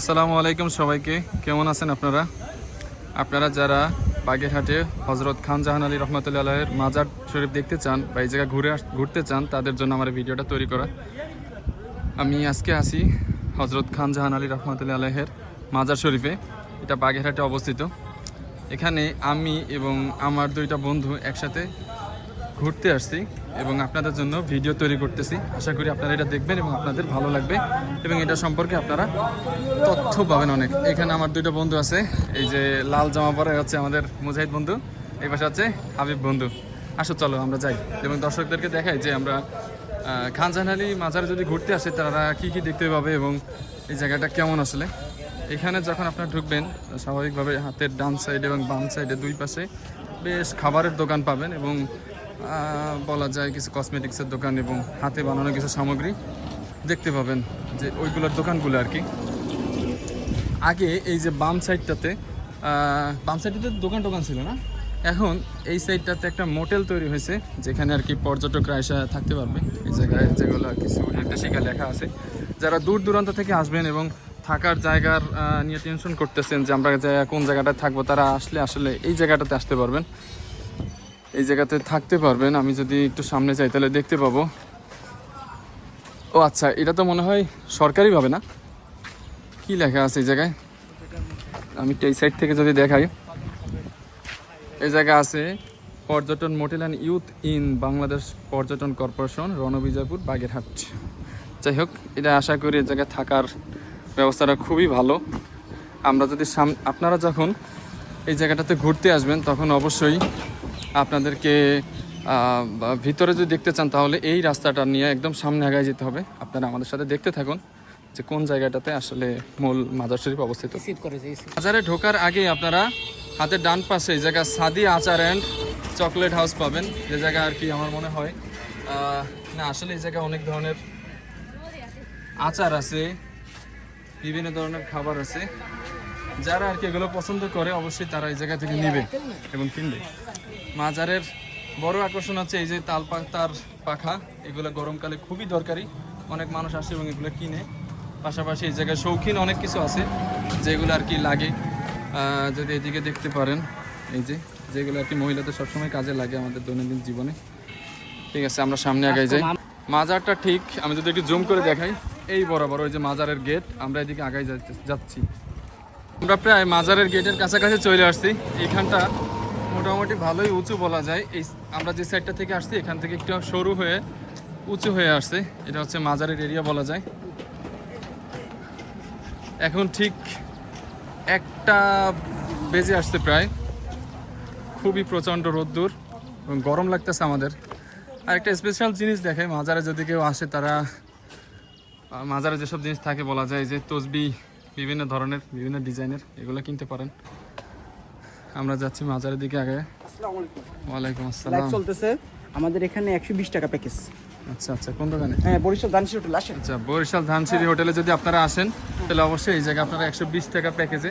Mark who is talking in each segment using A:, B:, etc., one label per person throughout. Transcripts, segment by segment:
A: আসসালামু আলাইকুম সবাইকে। কেমন আছেন আপনারা? আপনারা যারা বাগেরহাটে হজরত খান জাহান আলী রহমতুল্লাহ আলাহের মাজার শরীফ দেখতে চান বা এই জায়গায় ঘুরে ঘুরতে চান, তাদের জন্য আমার ভিডিওটা তৈরি করা। আমি আজকে আসি হজরত খান জাহান আলী রহমতুল্লাহ আলাহের মাজার শরীফে। এটা বাগেরহাটে অবস্থিত। এখানে আমি এবং আমার দুইটা বন্ধু একসাথে ঘুরতে আসছি। এবং আপনাদের জন্য ভিডিও তৈরি করতেছি। আশা করি আপনারা এটা দেখবেন এবং আপনাদের ভালো লাগবে এবং এটা সম্পর্কে আপনারা তথ্য পাবেন অনেক। এখানে আমার দুইটা বন্ধু আছে এই যে লাল জামা পরে হচ্ছে আমাদের মুজাহিদ বন্ধু এই পাশে আছে হাবিব বন্ধু। আসো চলো আমরা যাই এবং দর্শকদেরকে দেখাই যে আমরা আহ, খান জাহান আলী মাজারে যদি ঘুরতে আসে তারা কি কি দেখতে পাবে এবং এই জায়গাটা কেমন আসলে? এখানে যখন আপনারা ঢুকবেন স্বাভাবিকভাবে হাতের ডান সাইড এবং বাম সাইডে দুই পাশে বেশ খাবারের দোকান পাবেন এবং বলা যায় কিছু কসমেটিক্সের দোকান এবং হাতে বানানো কিছু সামগ্রী। দেখতে পাবেন যে ওইগুলোর দোকানগুলো আর কি। আগে এই যে বাম সাইডটাতে বাম সাইডটাতে দোকান টোকান ছিল না? এখন এই সাইডটাতে একটা মোটেল তৈরি হয়েছে, যেখানে আর কি পর্যটকরা এসে থাকতে পারবে। এই জায়গায় যেগুলো কিছু নির্দেশিকা লেখা আছে। যারা দূর দূরান্ত থেকে আসবেন এবং থাকার জায়গার নিয়ে টেনশন করতেছেন যে আমরা কোন জায়গাটায় থাকব, তারা আসলে আসলে এই জায়গাটাতে আসতে পারবেন। এই জায়গাতে থাকতে পারবেন। আমি যদি একটু সামনে যাই, তাহলে দেখতে পাবো। ও আচ্ছা এটা তো মনে হয় সরকারিভাবে না? কি লেখা আছে এই জায়গায়? আমি এই সাইড থেকে যদি দেখাই। এই জায়গা আছে পর্যটন motel and youth inn Bangladesh পর্যটন কর্পোরেশন, রণবিজয়পুর, বাগেরহাট। যাই হোক, এটা আশা করি এই জায়গায় থাকার ব্যবস্থাটা খুবই ভালো। আমরা যদি সাম আপনারা যখন এই জায়গাটাতে ঘুরতে আসবেন, তখন অবশ্যই আপনাদেরকে ভিতরে যদি দেখতে চান তাহলে এই রাস্তাটা নিয়ে একদম সামনে আগায় যেতে হবে। আপনারা আমাদের সাথে দেখতে থাকুন যে কোন জায়গাটাতে আসলে মূল মাজার শরীফ অবস্থিত। বাজারে ঢোকার আগে আপনারা হাতের ডান পাশে এই জায়গা সাদি আচার অ্যান্ড চকলেট হাউস পাবেন। যে জায়গা আর কি আমার মনে হয়। না আসলে এই জায়গায় অনেক ধরনের আচার আছে বিভিন্ন ধরনের খাবার আছে। যারা আর কি এগুলো পছন্দ করে অবশ্যই তারা এই জায়গা থেকে নেবে এবং কিনবে। মাজারের বড় আকর্ষণ হচ্ছে এই যে তাল পাতার পাখা। এগুলো গরমকালে খুবই দরকারি। অনেক মানুষ আসে এবং এগুলো কিনে। পাশাপাশি এই জায়গায় শৌখিন অনেক কিছু আছে যেগুলো আর কি লাগে। যদি এদিকে দেখতে পারেন এই যে যেগুলো আর কি মহিলাদের সবসময় কাজে লাগে আমাদের দৈনন্দিন জীবনে। ঠিক আছে আমরা সামনে আগে যাই। মাজারটা ঠিক আমি যদি একটু জুম করে দেখাই। এই বরাবর ওই যে মাজারের গেট আমরা এদিকে আগাই যাচ্ছি। আমরা প্রায় মাজারের গেটের কাছাকাছি চলে আসছি। এইখানটা মোটামুটি ভালোই উঁচু বলা যায়। এই আমরা যে সাইডটা থেকে আসছি, এখান থেকে একটু সরু হয়ে উঁচু হয়ে আসছে। এটা হচ্ছে মাজারের এরিয়া বলা যায়। এখন ঠিক একটা বেজে আসছে প্রায়। খুবই প্রচণ্ড রোদ্দুর এবং গরম লাগতেছে আমাদের। আর একটা স্পেশাল জিনিস দেখে, মাজারে যদি কেউ আসে, তারা মাজারে যেসব জিনিস থাকে বলা যায়, যে তসবি, বিভিন্ন ধরনের, বিভিন্ন ডিজাইনের এগুলো কিনতে পারেন। আমরা যাচ্ছি মাজারের দিকে আগে।
B: আসসালামু আলাইকুম।
A: ওয়ালাইকুম আসসালাম।
B: চলতেছে। আমাদের এখানে একশো বিশ টাকা প্যাকেজ
A: আচ্ছা আচ্ছা কোন দোকানে?
B: হ্যাঁ বরিশাল দানশি হোটেল আসেন।
A: আচ্ছা বরিশাল ধানসিঁড়ি হোটেলে যদি আপনারা আসেন তাহলে অবশ্যই এই জায়গায় আপনারা একশো বিশ টাকা প্যাকেজে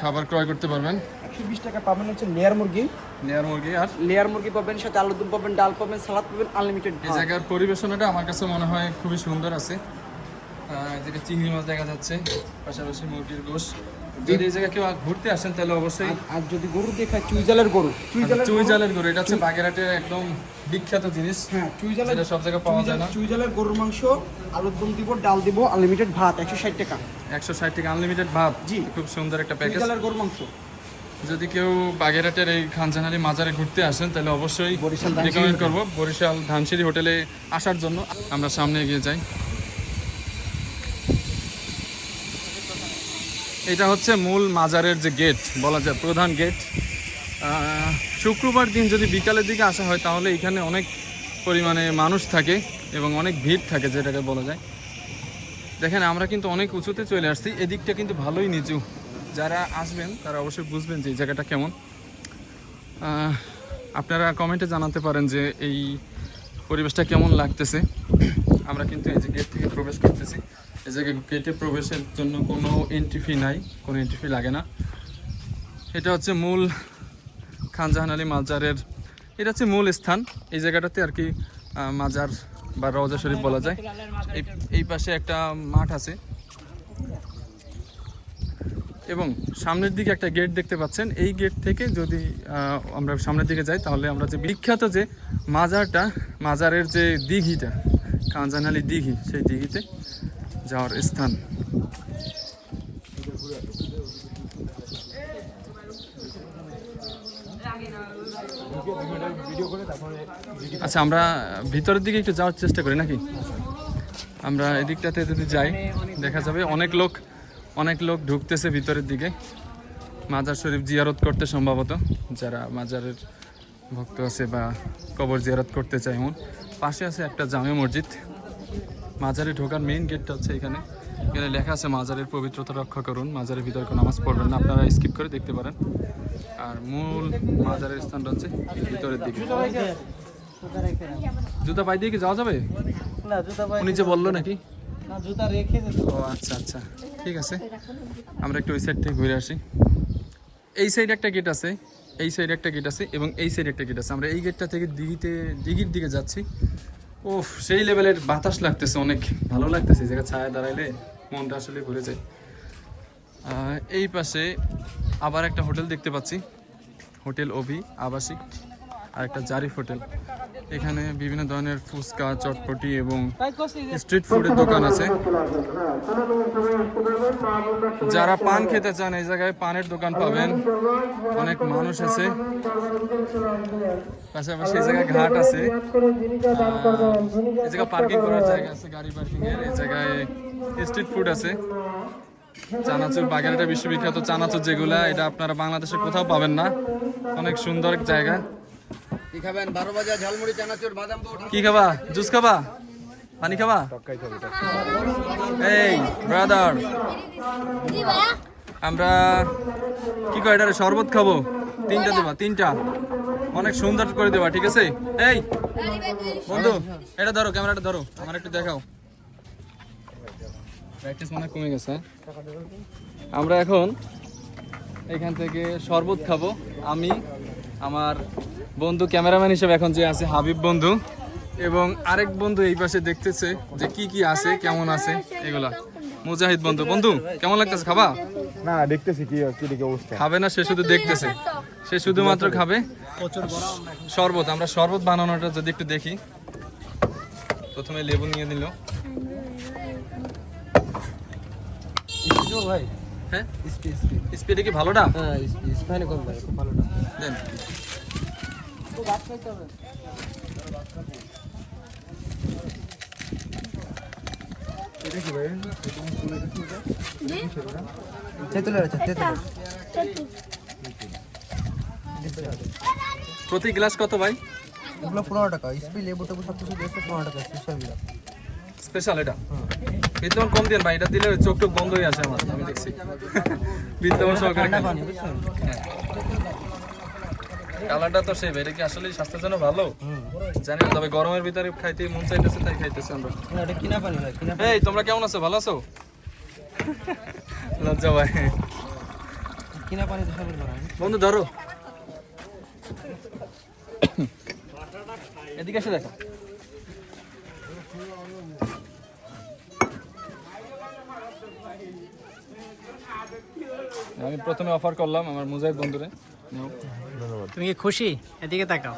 A: খাবার ক্রয় করতে পারবেন।
B: একশো বিশ টাকা পাবেন হচ্ছে লেয়ার মুরগি।
A: লেয়ার মুরগি আর?
B: লেয়ার মুরগি পাবেন সাথে আলুর দম পাবেন ডাল পাবেন সালাদ পাবেন আনলিমিটেড
A: এই জায়গার পরিবেশনাটা আমার কাছে মনে হয় খুবই সুন্দর আছে। যেটা চিংড়ি মাছ দেখা যাচ্ছে পাশাপাশি মুরগির গোশ। যদি এই জায়গায় কেউ ঘুরতে আসেন তাহলে অবশ্যই
B: আর যদি গরু দেখায় চুইজালের গরু। চুইজালের
A: জালের গরু এটা হচ্ছে বাগেরহাটের একদম বিখ্যাত জিনিস।
B: হ্যাঁ চুইজালের
A: সব জায়গায় পাওয়া যায় না।
B: চুইজালের গরুর মাংস আলুর দম দিব ডাল দিব আনলিমিটেড ভাত একশো ষাট টাকা।
A: একশো ষাট টাকা আনলিমিটেড ভাত।
B: জি।
A: খুব সুন্দর একটা প্যাকেজ
B: চুইজালের গরুর মাংস।
A: যদি কেউ বাগেরহাটের এই খানজানালি মাজারে ঘুরতে আসেন তাহলে অবশ্যই রিকমেন্ড করব। বরিশাল ধানসিঁড়ি হোটেলে আসার জন্য। আমরা সামনে এগিয়ে যাই। এটা হচ্ছে মূল মাজারের যে গেট, বলা যায় প্রধান গেট। শুক্রবার দিন যদি বিকালের দিকে আসা হয়, তাহলে এখানে অনেক পরিমাণে মানুষ থাকে এবং অনেক ভিড় থাকে, যেটাকে বলা যায়। দেখেন, আমরা কিন্তু অনেক উঁচুতে চলে আসছি। এদিকটা কিন্তু ভালোই নিচু। যারা আসবেন, তারা অবশ্যই বুঝবেন যে এই জায়গাটা কেমন। আপনারা কমেন্টে জানাতে পারেন যে এই পরিবেশটা কেমন লাগতেছে। আমরা কিন্তু এই যে গেট থেকে প্রবেশ করতেছি। এই জায়গায় গেটে প্রবেশের জন্য কোনো এন্ট্রি ফি নাই, কোনো এন্ট্রি ফি লাগে না। এটা হচ্ছে মূল খানজাহান আলী মাজারের, এটা হচ্ছে মূল স্থান। এই জায়গাটাতে আর কি মাজার বা রওজা শরীফ বলা যায়। এই পাশে একটা মাঠ আছে। এবং সামনের দিকে একটা গেট দেখতে পাচ্ছেন। এই গেট থেকে যদি আমরা সামনের দিকে যাই, তাহলে আমরা যে বিখ্যাত যে মাজারটা, মাজারের যে দিঘিটা কাঞ্জানালি দিঘি, সেই দিঘিতে যাওয়ার স্থান। আচ্ছা আমরা ভিতরের দিকে একটু যাওয়ার চেষ্টা করি নাকি? আমরা এদিকটাতে যদি যাই, দেখা যাবে অনেক লোক অনেক লোক ঢুকতেছে ভিতরের দিকে। মাজার শরীফ জিয়ারত করতে সম্ভবত, যারা মাজারের ভক্ত আছে বা কবর জিয়ারত করতে চায় এমন। পাশে আছে একটা জামে মসজিদ। মাজারে ঢোকার মেইন গেটটা হচ্ছে এখানে। এখানে লেখা আছে মাজারের পবিত্রতা রক্ষা করুন। মাজারের ভিতরে কোনো নামাজ পড়বেন না। আপনারা স্কিপ করে দেখতে পারেন। আর মূল মাজারের স্থানটা হচ্ছে ভিতরের দিকে। জুতা পাই দিয়ে কি যাওয়া যাবে?
B: না জুতা পাই
A: উনি যে বলল নাকি?
B: না জুতা রেখে
A: ও আচ্ছা আচ্ছা। ঠিক আছে। আমরা একটু ওই সাইড থেকে ঘুরে আসি। এই সাইডে একটা গেট আছে এই সাইডে একটা গেট আছে এবং এই সাইডে একটা গেট আছে। আমরা এই গেটটা থেকে দিঘিতে দিঘির দিকে যাচ্ছি। ও সেই লেভেলের বাতাস লাগতেছে, অনেক ভালো লাগতেছে। যেটা ছায়া দাঁড়াইলে মনটা আসলে ঘুরে যায়। এই পাশে আবার একটা হোটেল দেখতে পাচ্ছি। হোটেল অভি আবাসিক। আর একটা জারিফ হোটেল। এখানে বিভিন্ন ধরনের ফুচকা, চটপটি এবং স্ট্রিট ফুডের দোকান আছে। যারা পান খেতে চান এই জায়গায় পানের দোকান পাবেন। অনেক মানুষ আছে। পাশাপাশি এই জায়গায় ঘাট আছে। এই জায়গায় পার্কিং করার জায়গা আছে, গাড়ি পার্কিং এর। এই জায়গায় স্ট্রিট ফুড আছে। চানাচুর বাগেরহাটা বিশ্ববিখ্যাত চানাচুর যেগুলা, এটা আপনারা বাংলাদেশে কোথাও পাবেন না। অনেক সুন্দর জায়গা।
B: কি খাবেন? বারো বাজা ঝালমুড়ি
A: কি খাবা? জুস খাবা? পানি খাবা? এই ব্রাদার আমরা কি কয় এটা শরবত খাব? তিনটা দেবা, তিনটা। অনেক সুন্দর করে দেবা, ঠিক আছে? এই, বন্ধু, এটা ধরো, ক্যামেরাটা ধরো, আমার একটু দেখাও। ব্রাইটনেস মনে কমে গেছে হ্যাঁ? আমরা এখন এখান থেকে শরবত খাব। আমি, আমার বন্ধু ক্যামেরাম্যান হিসেবে এখন যে আছে হাবিব বন্ধু এবং আরেক বন্ধু এই পাশে দেখতেছে যে কি কি আছে কেমন আছে এগুলা। মুজাহিদ বন্ধু বন্ধু কেমন লাগতেছে? খাবা?
C: না দেখতেছি কি কি দিকে অবস্থা।
A: খাবে না সে শুধু দেখতেছে। সে শুধুমাত্র খাবে। শরবত আমরা শরবত বানানোটা যদি একটু দেখি। প্রথমে লেবু নিয়ে দিল
B: ভাই
A: হ্যাঁ?
B: স্পি স্পি
A: স্পিডে কি ভালোটা?
B: হ্যাঁ ভালোটা।
A: দেন। প্রতি গ্লাস কত ভাই?
B: এগুলো পনেরো টাকা। স্পি লেবু টেবু সব কিছু দিয়েছে পনেরো টাকা স্পেশাল বিরা
A: স্পেশাল এটা? বিদ্যমান কম দিন ভাই এটা দিলে চোখ টোক বন্ধ হয়ে আসে আমার আমি দেখছি। বিদ্যমান সহকারে কালারটা তো সেই এটা কি আসলে স্বাস্থ্যের জন্য ভালো? জানি না, তবে গরমের ভিতরে খাইতে মন চাইতেছে, তাই খাইতেছি আমরা।
B: এটা কিনা পানি ভাই কিনা
A: এই, তোমরা কেমন আছো? ভালো আছো? লজ্জা ভাই
B: কিনা পানি তো সবের
A: বন্ধু, ধরো। এদিকে এসে দেখো। আমি প্রথমে অফার করলাম আমার মুজাহিদ বন্ধুরে।
D: তুমি কি খুশি? এদিকে তাকাও।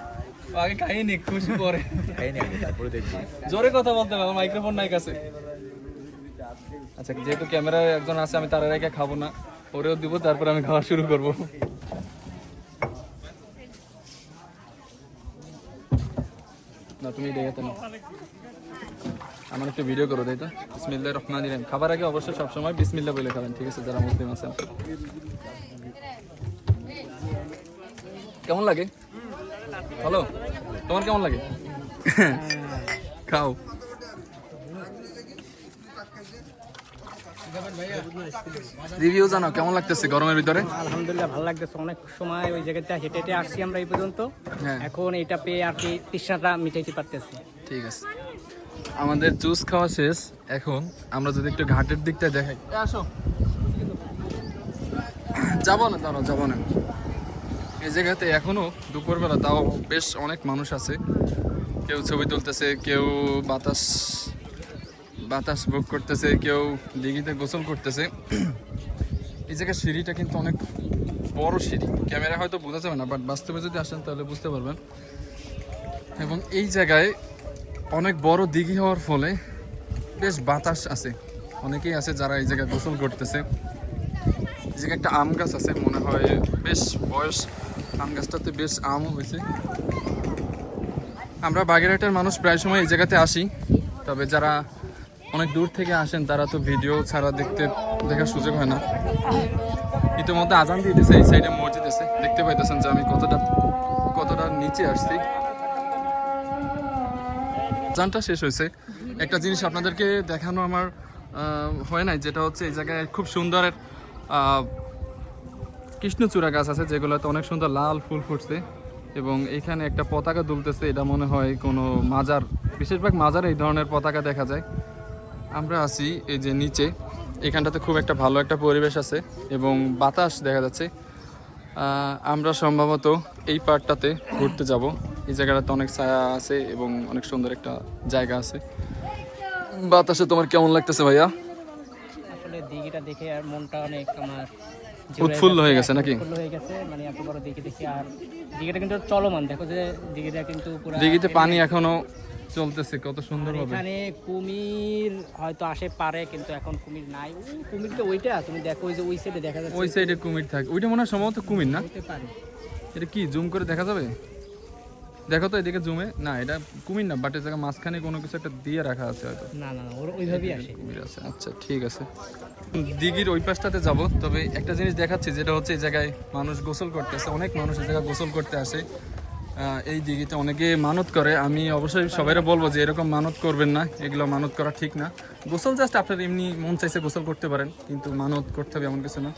A: আগে খাইনি খুশি পরে।
C: খাইনি আগে তারপরে দেখবি।
A: জোরে কথা বলতে হবে আমার মাইক্রোফোন নাই কাছে। আচ্ছা যেহেতু ক্যামেরায় একজন আছে আমি তার রেখে খাব না। ওরেও দিব তারপর আমি খাওয়া শুরু করব। না তুমি দেখে না আমার একটু ভিডিও করো তাই তো। বিসমিল্লাহ রহমান খাবার আগে অবশ্যই সবসময় বিসমিল্লাহ বলে খাবেন ঠিক আছে? যারা মুসলিম আছেন কেমন লাগে? ভালো তোমার কেমন লাগে? খাও। রিভিউ জানাও কেমন লাগতেছে গরমের ভিতরে?
D: আলহামদুলিল্লাহ ভালো লাগতেছে। অনেক সময় ওই জায়গাটা হেঁটে হেঁটে আসছি আমরা এই পর্যন্ত।
A: হ্যাঁ।
D: এখন এটা পেয়ে আর কি তৃষ্ণাটা মিটাইতে পারতেছি।
A: ঠিক আছে। আমাদের জুস খাওয়া শেষ। এখন আমরা যদি একটু ঘাটের দিকটা দেখাই। আসো। যাব না দাঁড়াও যাব না। এই জায়গাতে এখনও দুপুরবেলা তাও বেশ অনেক মানুষ আছে। কেউ ছবি তুলতেছে, কেউ বাতাস বাতাস ভোগ করতেছে, কেউ দিঘিতে গোসল করতেছে। এই জায়গার সিঁড়িটা কিন্তু অনেক বড় সিঁড়ি। ক্যামেরা হয়তো বোঝা যাবে না, বাট বাস্তবে যদি আসেন তাহলে বুঝতে পারবেন। এবং এই জায়গায় অনেক বড় দিঘি হওয়ার ফলে বেশ বাতাস আছে। অনেকেই আছে যারা এই জায়গায় গোসল করতেছে। এই জায়গায় একটা আম গাছ আছে, মনে হয় বেশ বয়স আম গাছটাতে বেশ আমও হয়েছে। আমরা বাগেরহাটের মানুষ প্রায় সময় এই জায়গাতে আসি, তবে যারা অনেক দূর থেকে আসেন, তারা তো ভিডিও ছাড়া দেখতে, দেখার সুযোগ হয় না। ইতিমধ্যে আজান দিয়েছে, এই সাইডে মসজিদ আছে। দেখতে পাইতেছেন যে আমি কতটা কতটা নিচে আসছি। আজানটা শেষ হয়েছে। একটা জিনিস আপনাদেরকে দেখানো আমার হয় নাই, যেটা হচ্ছে এই জায়গায় খুব সুন্দর কৃষ্ণচূড়া গাছ আছে, যেগুলোতে অনেক সুন্দর লাল ফুল ফুটছে এবং এখানে একটা পতাকা দুলতেছে, এটা মনে হয় কোনো মাজার। বেশিরভাগ মাজার এই ধরনের পতাকা দেখা যায়। আমরা আছি এই যে নিচে, এখানটাতে খুব একটা ভালো একটা পরিবেশ আছে এবং বাতাস দেখা যাচ্ছে। আমরা সম্ভবত এই পার্টটাতে ঘুরতে যাব। এই জায়গাটাতে অনেক ছায়া আছে এবং অনেক সুন্দর একটা জায়গা আছে। বাতাসে তোমার কেমন লাগতেছে ভাইয়া?
D: আসলে দিঘিটা দেখে আর মনটা অনেক আমার
A: উৎফুল্ল হয়ে গেছে নাকি?
D: উৎফুল্ল হয়ে গেছে মানে এত বড় দিঘি দেখি আর দিঘিটা কিন্তু চলমান দেখো যে দিঘিটা কিন্তু পুরো
A: দিঘিতে পানি এখনও চলতেছে কত সুন্দর হবে।
D: এখানে কুমির হয়তো আসে পারে কিন্তু এখন কুমির নাই। কুমির তো ওইটা তুমি দেখো ওই যে ওই সাইডে দেখা যাচ্ছে
A: ওই সাইডে কুমির থাকে। ওইটা মনে হয় সম্ভবত কুমির না?
D: হতে পারে।
A: এটা কি জুম করে দেখা যাবে? দেখো তো এদিকে জুমে না এটা কুমির না বাট এই জায়গা মাঝখানে কোনো কিছু একটা দিয়ে রাখা আছে হয়তো।
D: না না ওর ওইভাবেই আসে।
A: কুমির আছে। আচ্ছা ঠিক আছে। দিঘির ওই পাশটাতে যাব তবে একটা জিনিস দেখাচ্ছি যেটা হচ্ছে এই জায়গায় মানুষ গোসল করতে করতেছে অনেক মানুষ এই জায়গায় গোসল করতে আসে। এই দিঘিতে অনেকে মানত করে আমি অবশ্যই সবাইরা বলব যে এরকম মানত করবেন না এগুলো মানত করা ঠিক না। গোসল জাস্ট আপনার এমনি মন চাইছে গোসল করতে পারেন কিন্তু মানত করতে হবে এমন কিছু না।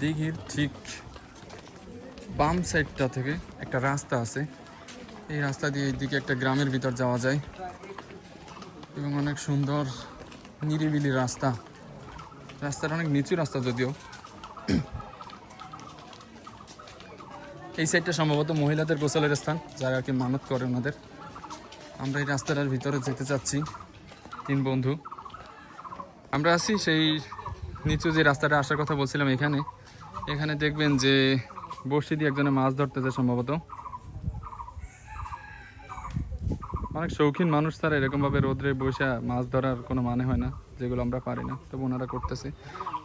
A: দিঘির ঠিক বাম সাইডটা থেকে একটা রাস্তা আছে। এই রাস্তা দিয়ে এইদিকে একটা গ্রামের ভিতর যাওয়া যায়। এবং অনেক সুন্দর নিরিবিলি রাস্তা। রাস্তাটা অনেক নিচু রাস্তা যদিও। এই সাইডটা সম্ভবত মহিলাদের গোসলের স্থান, যারা আর কি মানত করে ওনাদের। আমরা এই রাস্তাটার ভিতরে যেতে চাচ্ছি, তিন বন্ধু। আমরা আছি সেই নিচু যে রাস্তাটা আসার কথা বলছিলাম এখানে। এখানে দেখবেন যে বড়শি দিয়ে একজনে মাছ ধরতে ধরতেছে সম্ভবত। অনেক শৌখিন মানুষ তারা এরকমভাবে রোদ্রে বসে মাছ ধরার কোনো মানে হয় না, যেগুলো আমরা পারি না, তবু ওনারা করতেছে।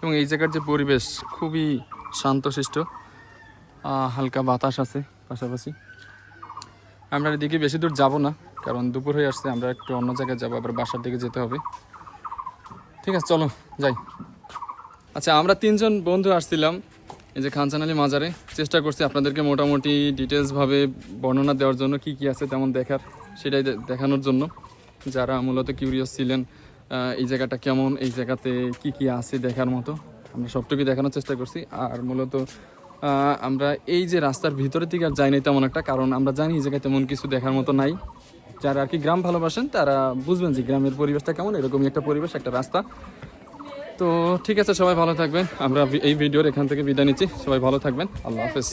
A: এবং এই জায়গার যে পরিবেশ খুবই শান্তশিষ্ট হালকা বাতাস আছে পাশাপাশি। আমরা এদিকে বেশি দূর যাব না, কারণ দুপুর হয়ে আসছে, আমরা একটু অন্য জায়গায় যাব, আবার বাসার দিকে যেতে হবে। ঠিক আছে, চলো, যাই। আচ্ছা আমরা তিনজন বন্ধু আসছিলাম। এই যে খানসান আলী মাজারে, চেষ্টা করছি আপনাদেরকে মোটামুটি ডিটেলসভাবে বর্ণনা দেওয়ার জন্য কি কি আছে তেমন দেখার, সেটাই দেখানোর জন্য। যারা মূলত কিউরিয়াস ছিলেন এই জায়গাটা কেমন, এই জায়গাতে কি কি আছে দেখার মতো, আমরা সবটুকুই দেখানোর চেষ্টা করছি। আর মূলত আমরা এই যে রাস্তার ভিতরের দিকে আর যাই নাই তেমন একটা, কারণ আমরা জানি এই জায়গায় তেমন কিছু দেখার মতো নাই। যারা আর কি গ্রাম ভালোবাসেন, তারা বুঝবেন যে গ্রামের পরিবেশটা কেমন, এরকমই একটা পরিবেশ, একটা রাস্তা। তো ঠিক আছে, সবাই ভালো থাকবেন। আমরা এই ভিডিওর এখান থেকে বিদায় নিচ্ছি। সবাই ভালো থাকবেন। আল্লাহ হাফেজ।